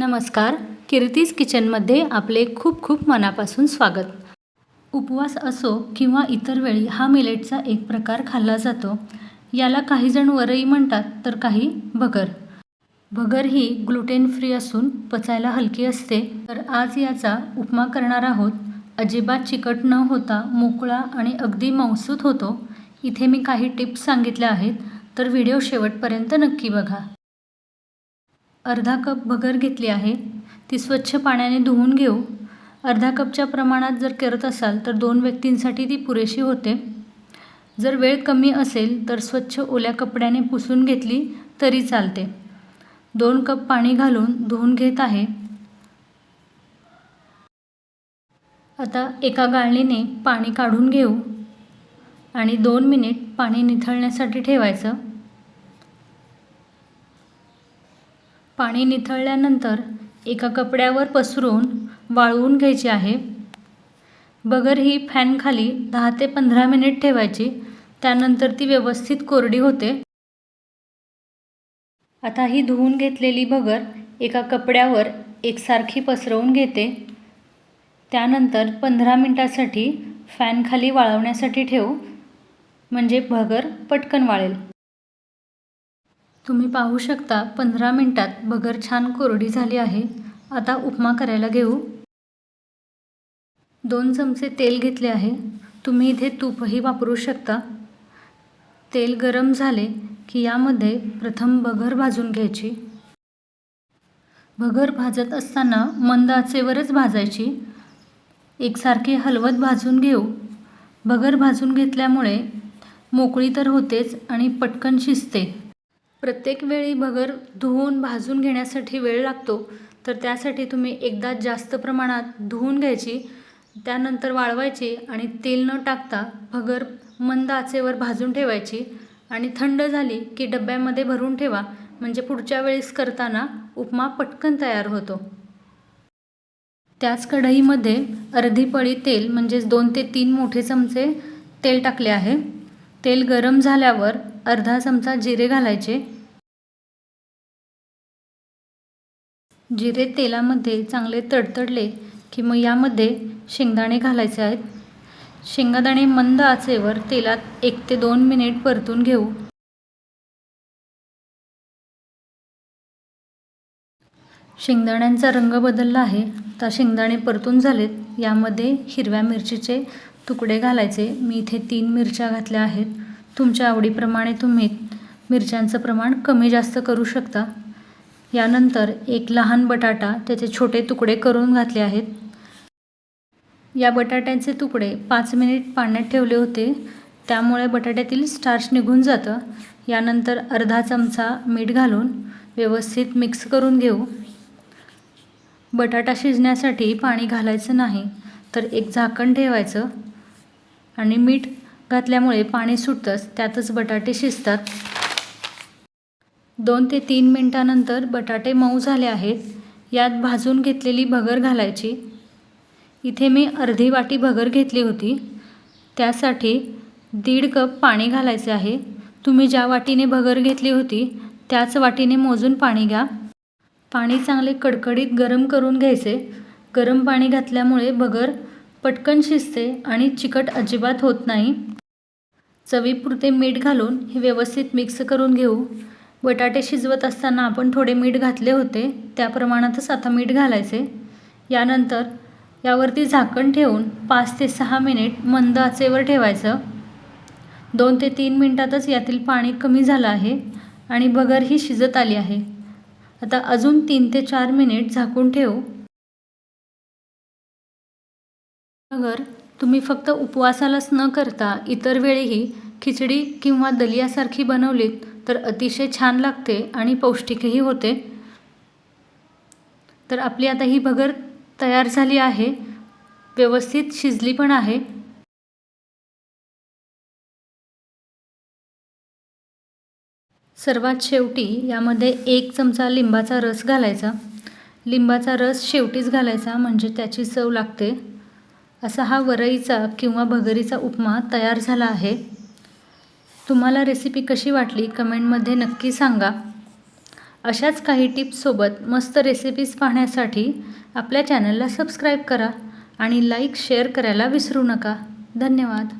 नमस्कार. कीर्तीज किचनमध्ये आपले खूप खूप मनापासून स्वागत. उपवास असो किंवा इतर वेळी हा मिलेटचा एक प्रकार खाल्ला जातो. याला काहीजण वरई म्हणतात तर काही भगर. भगर ही ग्लुटेन फ्री असून पचायला हलकी असते. तर आज याचा उपमा करणार आहोत. अजिबात चिकट न होता मोकळा आणि अगदी मौसूत होतो. इथे मी काही टिप्स सांगितल्या आहेत तर व्हिडिओ शेवटपर्यंत नक्की बघा. अर्धा कप भगर घेतली आहे. ती स्वच्छ पाण्याने धुवून घेऊ. अर्धा कपच्या प्रमाणात जर करत असाल तर दोन व्यक्तींसाठी ती पुरेशी होते. जर वेळ कमी असेल तर स्वच्छ ओल्या कपड्याने पुसून घेतली तरी चालते. दोन कप पाणी घालून धुवून घेत आहे. आता एका गाळणीने पाणी काढून घेऊ आणि दोन मिनिट पाणी निथळण्यासाठी ठेवायचं. पाणी निथळल्यानंतर एका कपड्यावर पसरून वाळवून घ्यायची आहे. बगर ही फॅनखाली दहा ते पंधरा मिनिट ठेवायची. त्यानंतर ती व्यवस्थित कोरडी होते. आता ही धुवून घेतलेली बगर एका कपड्यावर एकसारखी पसरवून घेते. त्यानंतर पंधरा मिनटासाठी फॅनखाली वाळवण्यासाठी ठेवू. म्हणजे भगर पटकन वाळेल. तुम्ही पाहू शकता पंधरा मिनटात भगर छान कोरडी झाली आहे. आता उपमा करायला घेऊ. दोन चमचे तेल घेतले आहे. तुम्ही इथे तूपही वापरू शकता. तेल गरम झाले की यामध्ये प्रथम भगर भाजून घ्यायची. भगर भाजत असताना मंद आचेवरच भाजायची. एकसारखी हलवत भाजून घेऊ. भगर भाजून घेतल्यामुळे मोकळी तर होतेच आणि पटकन शिजते. प्रत्येक वेळी भगर धुवून भाजून घेण्यासाठी वेळ लागतो. तर त्यासाठी तुम्ही एकदा जास्त प्रमाणात धुवून घ्यायची त्यानंतर वाळवायची आणि तेल न टाकता भगर मंद आचेवर भाजून ठेवायची आणि थंड झाली की डब्यामध्ये भरून ठेवा. म्हणजे पुढच्या वेळेस करताना उपमा पटकन तयार होतो. त्याच कढईमध्ये अर्धी पळी तेल म्हणजेच दोन ते तीन मोठे चमचे तेल टाकले आहे. तेल गरम झाल्यावर अर्धा चमचा जिरे घालायचे. जिरे तेलामध्ये चांगले तडतडले की मग यामध्ये शेंगदाणे घालायचे आहेत. शेंगादाणे मंद आचेवर तेलात एक ते दोन मिनिट परतून घेऊ. शेंगदाण्यांचा रंग बदलला आहे. आता शेंगदाणे परतून झालेत. यामध्ये हिरव्या मिरचीचे तुकडे घालायचे. मी इथे तीन मिरच्या घातल्या आहेत. तुमच्या आवडीप्रमाणे तुम्ही मिरच्यांचं प्रमाण कमी जास्त करू शकता. यानंतर एक लहान बटाटा त्याचे छोटे तुकडे करून घातले आहेत. या बटाट्याचे तुकडे पाच मिनिट पाण्यात ठेवले होते. त्यामुळे बटाट्यातील स्टार्च निघून जातं. यानंतर अर्धा चमचा मीठ घालून व्यवस्थित मिक्स करून घेऊ. बटाटा शिजण्यासाठी पाणी घालायचं नाही तर एक झाकण ठेवायचं आणि मीठ घातल्यामुळे पाणी सुटतंच त्यातच बटाटे शिजतात. दोन ते तीन मिनटानंतर बटाटे मऊ झाले आहेत. यात भाजून घेतलेली भगर घालायची. इथे मी अर्धी वाटी भगर घेतली होती. त्यासाठी दीड कप पाणी घालायचे आहे. तुम्ही ज्या वाटीने भगर घेतली होती त्याच वाटीने मोजून पाणी घ्या. पाणी चांगले कडकडीत गरम करून घ्यायचे. गरम पाणी घातल्यामुळे भगर पटकन शिजते आणि चिकट अजिबात होत नाही. चवीपुरते मीठ घालून हे व्यवस्थित मिक्स करून घेऊ. बटाटे शिजवत असताना आपण थोडे मीठ घातले होते त्या प्रमाणातच आता मीठ घालायचे. यानंतर यावरती झाकण ठेवून पाच ते सहा मिनिट मंद आचेवर ठेवायचं. दोन ते तीन मिनटातच यातील पाणी कमी झालं आहे आणि बगर ही शिजत आली आहे. आता अजून तीन ते चार मिनिट झाकून ठेवू. बगर तुम्ही फक्त उपवासालाच न करता इतर वेळीही खिचडी किंवा दलियासारखी बनवलीत तर अतिशय छान लागते आणि पौष्टिकही होते. तर आपली आता ही भगर तयार झाली आहे. व्यवस्थित शिजली पण आहे. सर्वात शेवटी यामध्ये एक चमचा लिंबाचा रस घालायचा. लिंबाचा रस शेवटीच घालायचा म्हणजे त्याची चव लागते. असा हा वरईचा किंवा भगरीचा उपमा तयार झाला आहे. तुम्हाला रेसिपी कशी वाटली कमेंटमध्ये नक्की सांगा. अशाच काही टिप्ससोबत मस्त रेसिपीज पाहण्यासाठी आपल्या चॅनलला सबस्क्राईब करा आणि लाईक शेअर करायला विसरू नका. धन्यवाद.